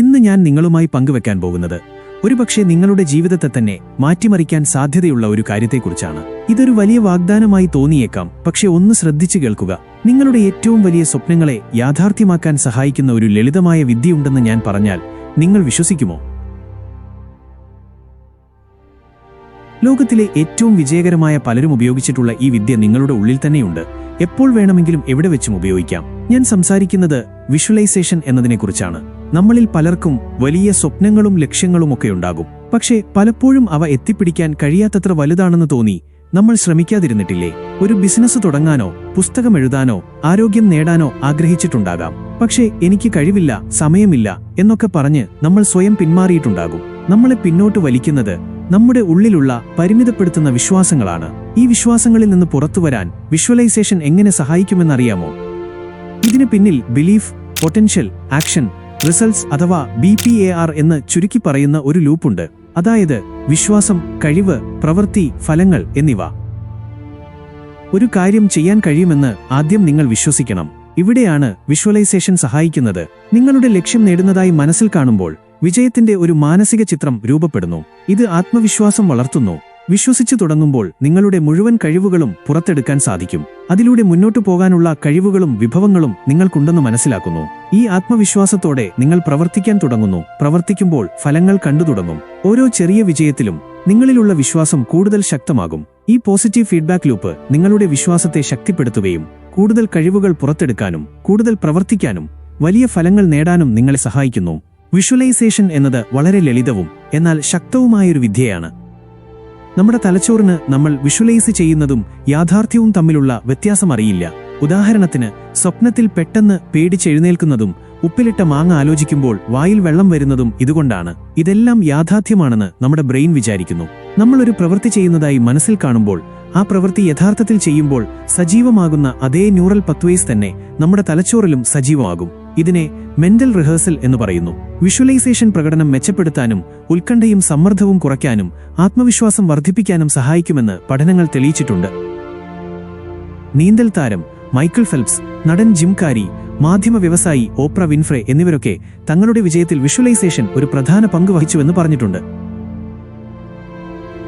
ഇന്ന് ഞാൻ നിങ്ങളുമായി പങ്കുവെക്കാൻ പോകുന്നത് ഒരുപക്ഷെ നിങ്ങളുടെ ജീവിതത്തെ തന്നെ മാറ്റിമറിക്കാൻ സാധ്യതയുള്ള ഒരു കാര്യത്തെക്കുറിച്ചാണ്. ഇതൊരു വലിയ വാഗ്ദാനമായി തോന്നിയേക്കാം പക്ഷെ ഒന്ന് ശ്രദ്ധിച്ചു കേൾക്കുക. നിങ്ങളുടെ ഏറ്റവും വലിയ സ്വപ്നങ്ങളെ യാഥാർത്ഥ്യമാക്കാൻ സഹായിക്കുന്ന ഒരു ലളിതമായ വിദ്യയുണ്ടെന്ന് ഞാൻ പറഞ്ഞാൽ നിങ്ങൾ വിശ്വസിക്കുമോ? ലോകത്തിലെ ഏറ്റവും വിജയകരമായ പലരും ഉപയോഗിച്ചിട്ടുള്ള ഈ വിദ്യ നിങ്ങളുടെ ഉള്ളിൽ തന്നെയുണ്ട്. എപ്പോൾ വേണമെങ്കിലും എവിടെ വെച്ചും ഉപയോഗിക്കാം. ഞാൻ സംസാരിക്കുന്നത് വിഷ്വലൈസേഷൻ എന്നതിനെക്കുറിച്ചാണ്. നമ്മളിൽ പലർക്കും വലിയ സ്വപ്നങ്ങളും ലക്ഷ്യങ്ങളുമൊക്കെ ഉണ്ടാകും പക്ഷേ പലപ്പോഴും അവ എത്തിപ്പിടിക്കാൻ കഴിയാത്തത്ര വലുതാണെന്ന് തോന്നി നമ്മൾ ശ്രമിക്കാതിരുന്നിട്ടില്ലേ? ഒരു ബിസിനസ് തുടങ്ങാനോ പുസ്തകം എഴുതാനോ ആരോഗ്യം നേടാനോ ആഗ്രഹിച്ചിട്ടുണ്ടാകാം. പക്ഷേ എനിക്ക് കഴിവില്ല സമയമില്ല എന്നൊക്കെ പറഞ്ഞ് നമ്മൾ സ്വയം പിന്മാറിയിട്ടുണ്ടാകും. നമ്മളെ പിന്നോട്ട് വലിക്കുന്നത് നമ്മുടെ ഉള്ളിലുള്ള പരിമിതപ്പെടുത്തുന്ന വിശ്വാസങ്ങളാണ്. ഈ വിശ്വാസങ്ങളിൽ നിന്ന് പുറത്തുവരാൻ വിഷ്വലൈസേഷൻ എങ്ങനെ സഹായിക്കുമെന്നറിയാമോ? ഇതിന് പിന്നിൽ ബിലീഫ് പൊട്ടൻഷ്യൽ ആക്ഷൻ റിസൾട്ട്സ് അഥവാ ബി പി എ ആർ എന്ന് ചുരുക്കി പറയുന്ന ഒരു ലൂപ്പുണ്ട്. അതായത് വിശ്വാസം കഴിവ് പ്രവൃത്തി ഫലങ്ങൾ എന്നിവ. ഒരു കാര്യം ചെയ്യാൻ കഴിയുമെന്ന് ആദ്യം നിങ്ങൾ വിശ്വസിക്കണം. ഇവിടെയാണ് വിഷ്വലൈസേഷൻ സഹായിക്കുന്നത്. നിങ്ങളുടെ ലക്ഷ്യം നേടുന്നതായി മനസ്സിൽ കാണുമ്പോൾ വിജയത്തിന്റെ ഒരു മാനസിക ചിത്രം രൂപപ്പെടുന്നു. ഇത് ആത്മവിശ്വാസം വളർത്തുന്നു. വിശ്വസിച്ചു തുടങ്ങുമ്പോൾ നിങ്ങളുടെ മുഴുവൻ കഴിവുകളും പുറത്തെടുക്കാൻ സാധിക്കും. അതിലൂടെ മുന്നോട്ടു പോകാനുള്ള കഴിവുകളും വിഭവങ്ങളും നിങ്ങൾക്കുണ്ടെന്ന് മനസ്സിലാക്കുന്നു. ഈ ആത്മവിശ്വാസത്തോടെ നിങ്ങൾ പ്രവർത്തിക്കാൻ തുടങ്ങുന്നു. പ്രവർത്തിക്കുമ്പോൾ ഫലങ്ങൾ കണ്ടു തുടങ്ങും. ഓരോ ചെറിയ വിജയത്തിലും നിങ്ങളിലുള്ള വിശ്വാസം കൂടുതൽ ശക്തമാകും. ഈ പോസിറ്റീവ് ഫീഡ്ബാക്ക് ലൂപ്പ് നിങ്ങളുടെ വിശ്വാസത്തെ ശക്തിപ്പെടുത്തുകയും കൂടുതൽ കഴിവുകൾ പുറത്തെടുക്കാനും കൂടുതൽ പ്രവർത്തിക്കാനും വലിയ ഫലങ്ങൾ നേടാനും നിങ്ങളെ സഹായിക്കുന്നു. വിഷ്വലൈസേഷൻ എന്നത് വളരെ ലളിതവും എന്നാൽ ശക്തവുമായൊരു വിദ്യയാണ്. നമ്മുടെ തലച്ചോറിന് നമ്മൾ വിഷ്വലൈസ് ചെയ്യുന്നതും യാഥാർത്ഥ്യവും തമ്മിലുള്ള വ്യത്യാസം അറിയില്ല ഉദാഹരണത്തിന് സ്വപ്നത്തിൽ പെട്ടെന്ന് പേടിച്ചെഴുന്നേൽക്കുന്നതും ഉപ്പിലിട്ട മാങ്ങ ആലോചിക്കുമ്പോൾ വായിൽ വെള്ളം വരുന്നതും ഇതുകൊണ്ടാണ്. ഇതെല്ലാം യാഥാർത്ഥ്യമാണെന്ന് നമ്മുടെ ബ്രെയിൻ വിചാരിക്കുന്നു. നമ്മൾ ഒരു പ്രവൃത്തി ചെയ്യുന്നതായി മനസ്സിൽ കാണുമ്പോൾ ആ പ്രവൃത്തി യഥാർത്ഥത്തിൽ ചെയ്യുമ്പോൾ സജീവമാകുന്ന അതേ ന്യൂറൽ പത്വേസ് തന്നെ നമ്മുടെ തലച്ചോറിലും സജീവമാകും. ഇതിനെ മെന്റൽ റിഹേഴ്സൽ എന്ന് പറയുന്നു. വിഷ്വലൈസേഷൻ പ്രകടനം മെച്ചപ്പെടുത്താനും ഉത്കണ്ഠയും സമ്മർദ്ദവും കുറയ്ക്കാനും ആത്മവിശ്വാസം വർദ്ധിപ്പിക്കാനും സഹായിക്കുമെന്ന് പഠനങ്ങൾ തെളിയിച്ചിട്ടുണ്ട്. നീന്തൽ താരം മൈക്കിൾ ഫെൽപ്സ് നടൻ ജിം കാരി മാധ്യമ വ്യവസായി ഓപ്ര വിൻഫ്രെ എന്നിവരൊക്കെ തങ്ങളുടെ വിജയത്തിൽ വിഷ്വലൈസേഷൻ ഒരു പ്രധാന പങ്ക് വഹിച്ചുവെന്ന് പറഞ്ഞിട്ടുണ്ട്.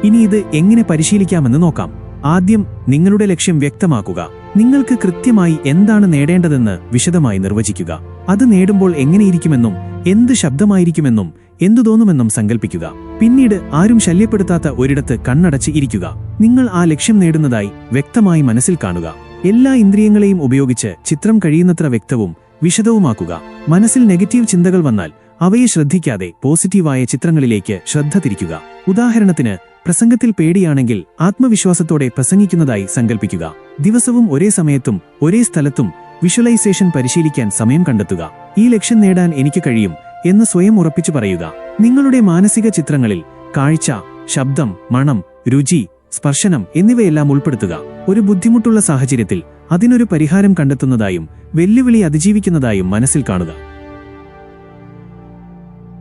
ഇനി ഇത് എങ്ങനെ പരിശീലിക്കാമെന്ന് നോക്കാം. ആദ്യം നിങ്ങളുടെ ലക്ഷ്യം വ്യക്തമാക്കുക. നിങ്ങൾക്ക് കൃത്യമായി എന്താണ് നേടേണ്ടതെന്ന് വിശദമായി നിർവചിക്കുക. അത് നേടുമ്പോൾ എങ്ങനെയിരിക്കുമെന്നും എന്ത് ശബ്ദമായിരിക്കുമെന്നും എന്തു തോന്നുമെന്നും സങ്കല്പിക്കുക പിന്നീട് ആരും ശല്യപ്പെടുത്താത്ത ഒരിടത്ത് കണ്ണടച്ച് ഇരിക്കുക. നിങ്ങൾ ആ ലക്ഷ്യം നേടുന്നതായി വ്യക്തമായി മനസ്സിൽ കാണുക. എല്ലാ ഇന്ദ്രിയങ്ങളെയും ഉപയോഗിച്ച് ചിത്രം കഴിയുന്നത്ര വ്യക്തവും വിശദവുമാക്കുക. മനസ്സിൽ നെഗറ്റീവ് ചിന്തകൾ വന്നാൽ അവയെ ശ്രദ്ധിക്കാതെ പോസിറ്റീവായ ചിത്രങ്ങളിലേക്ക് ശ്രദ്ധ തിരിക്കുക. ഉദാഹരണത്തിന് പ്രസംഗത്തിൽ പേടിയാണെങ്കിൽ ആത്മവിശ്വാസത്തോടെ പ്രസംഗിക്കുന്നതായി സങ്കല്പിക്കുക ദിവസവും ഒരേ സമയത്തും ഒരേ സ്ഥലത്തും വിഷ്വലൈസേഷൻ പരിശീലിക്കാൻ സമയം കണ്ടെത്തുക. ഈ ലക്ഷ്യം നേടാൻ എനിക്ക് കഴിയും എന്ന് സ്വയം ഉറപ്പിച്ചു പറയുക. നിങ്ങളുടെ മാനസിക ചിത്രങ്ങളിൽ കാഴ്ച ശബ്ദം മണം രുചി സ്പർശനം എന്നിവയെല്ലാം ഉൾപ്പെടുത്തുക. ഒരു ബുദ്ധിമുട്ടുള്ള സാഹചര്യത്തിൽ അതിനൊരു പരിഹാരം കണ്ടെത്തുന്നതായും വെല്ലുവിളി അതിജീവിക്കുന്നതായും മനസ്സിൽ കാണുക.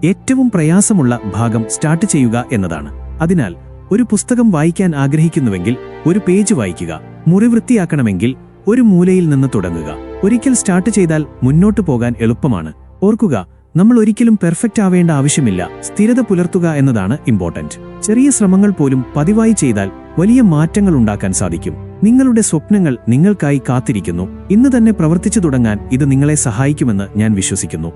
ഏറ്റവും പ്രയാസമുള്ള ഭാഗം സ്റ്റാർട്ട് ചെയ്യുക എന്നതാണ്. അതിനാൽ ഒരു പുസ്തകം വായിക്കാൻ ആഗ്രഹിക്കുന്നുവെങ്കിൽ ഒരു പേജ് വായിക്കുക മുറി വൃത്തിയാക്കണമെങ്കിൽ ഒരു മൂലയിൽ നിന്ന് തുടങ്ങുക. ഒരിക്കൽ സ്റ്റാർട്ട് ചെയ്താൽ മുന്നോട്ടു പോകാൻ എളുപ്പമാണ്. ഓർക്കുക നമ്മൾ ഒരിക്കലും പെർഫെക്റ്റ് ആവേണ്ട ആവശ്യമില്ല. സ്ഥിരത പുലർത്തുക എന്നതാണ് ഇമ്പോർട്ടന്റ് ചെറിയ ശ്രമങ്ങൾ പോലും പതിവായി ചെയ്താൽ വലിയ മാറ്റങ്ങൾ ഉണ്ടാക്കാൻ സാധിക്കും. നിങ്ങളുടെ സ്വപ്നങ്ങൾ നിങ്ങൾക്കായി കാത്തിരിക്കുന്നു. ഇന്ന് തന്നെ പ്രവർത്തിച്ചു തുടങ്ങാൻ ഇത് നിങ്ങളെ സഹായിക്കുമെന്ന് ഞാൻ വിശ്വസിക്കുന്നു.